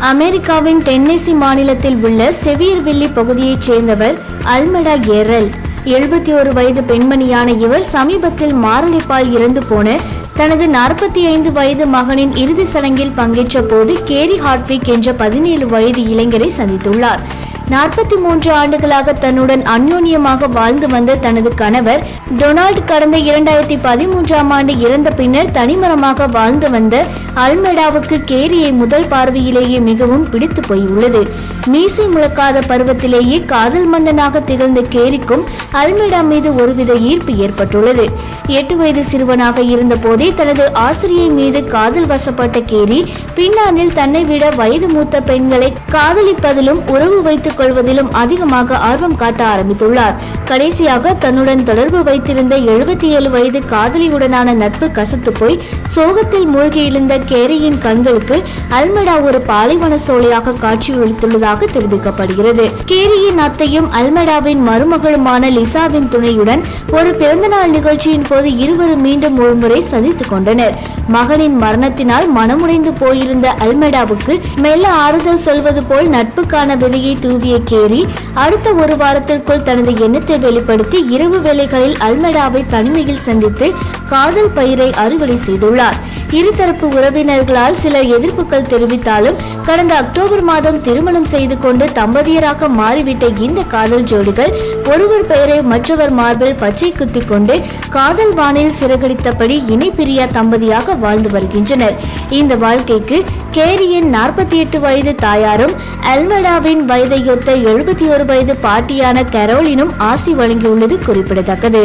அமெரிக்காவின் டென்னெசி மாநிலத்தில் உள்ள செவியர்வில்லி பகுதியைச் சேர்ந்தவர் அல்மெடா கேரல் எழுபத்தி ஒரு வயது பெண்மணியான இவர் சமீபத்தில் மாரடைப்பால் இறந்து போன தனது நாற்பத்தி ஐந்து வயது மகனின் இறுதி சடங்கில் பங்கேற்ற போது கேரி ஹார்ட்விக் என்ற பதினேழு வயது இளைஞரை சந்தித்துள்ளார். நாற்பத்தி மூன்று ஆண்டுகளாக தன்னுடன் அந்யோன்யமாக வாழ்ந்து வந்த தனது கணவர் டொனால்ட் கடந்த இரண்டாயிரத்தி பதிமூன்றாம் ஆண்டு இறந்த பின்னர் தனிமரமாக வாழ்ந்து வந்த அல்மெடாவுக்கு கேரியை முதல் பார்வையிலேயே மிகவும் பிடித்து போயுள்ளது. மீசை முழக்காத பருவத்திலேயே காதல் மன்னனாக திகழ்ந்த கேரிக்கும் அல்மெடா மீது ஒருவித ஈர்ப்பு ஏற்பட்டுள்ளது. எட்டு வயது சிறுவனாக இருந்த போதே தனது ஆசிரியை மீது காதல் வசப்பட்ட கேரி பின்னாளில் தன்னை விட வயது மூத்த பெண்களை காதலிப்பதிலும் உறவு வைத்துக் கொள்வதிலும் அதிகமாக ஆர்வம் காட்ட ஆரம்பித்துள்ளார். கடைசியாக தன்னுடன் தொடர்பு வைத்திருந்த எழுபத்தி ஏழு வயது காதலியுடனான நட்பு கசத்து போய் சோகத்தில் மூழ்கியிருந்த கேரியின் கண்களுக்கு அல்மெடா ஒரு பாலைவன சோலையாக காட்சியளித்துள்ளதாக தெரிவிக்கப்படுகிறது. கேரியின் அத்தையும் அல்மெடாவின் மருமகளுமான லிசாவின் துணையுடன் ஒரு பிறந்தநாள் நிகழ்ச்சியின் போது இருவரும் மீண்டும் ஒருமுறை சந்தித்துக் கொண்டனர். மகனின் மரணத்தினால் மனமுடைந்து போயிருந்த அல்மெடாவுக்கு மெல்ல ஆறுதல் சொல்வது போல் நட்புக்கான விதையை தூவி தூவிய கேரி அடுத்த ஒரு வாரத்திற்குள் தனது எண்ணத்தை வெளிப்படுத்தி இரவு வேளைகளில் அல்மெடாவை தனிமையில் சந்தித்து காதல் பயிரை அறுவடை செய்துள்ளார். இருதரப்பு உறவினர்களால் சில எதிர்ப்புகள் தெரிவித்தாலும் கடந்த அக்டோபர் மாதம் திருமணம் செய்து கொண்டு தம்பதியராக மாறிவிட்ட இந்த காதல் ஜோடிகள் ஒருவர் பெயரை மற்றவர் மார்பில் பச்சை குத்திக் கொண்டு காதல் வானில் சிறகடித்தபடி இணை பிரியா தம்பதியாக வாழ்ந்து வருகின்றனர். இந்த வாழ்க்கைக்கு கேரியின் நாற்பத்தி எட்டு வயது தாயாரும் அல்மெடாவின் வயதையொத்த எழுபத்தி ஒரு வயது பாட்டியான கரோலினும் ஆசி வழங்கியுள்ளது குறிப்பிடத்தக்கது.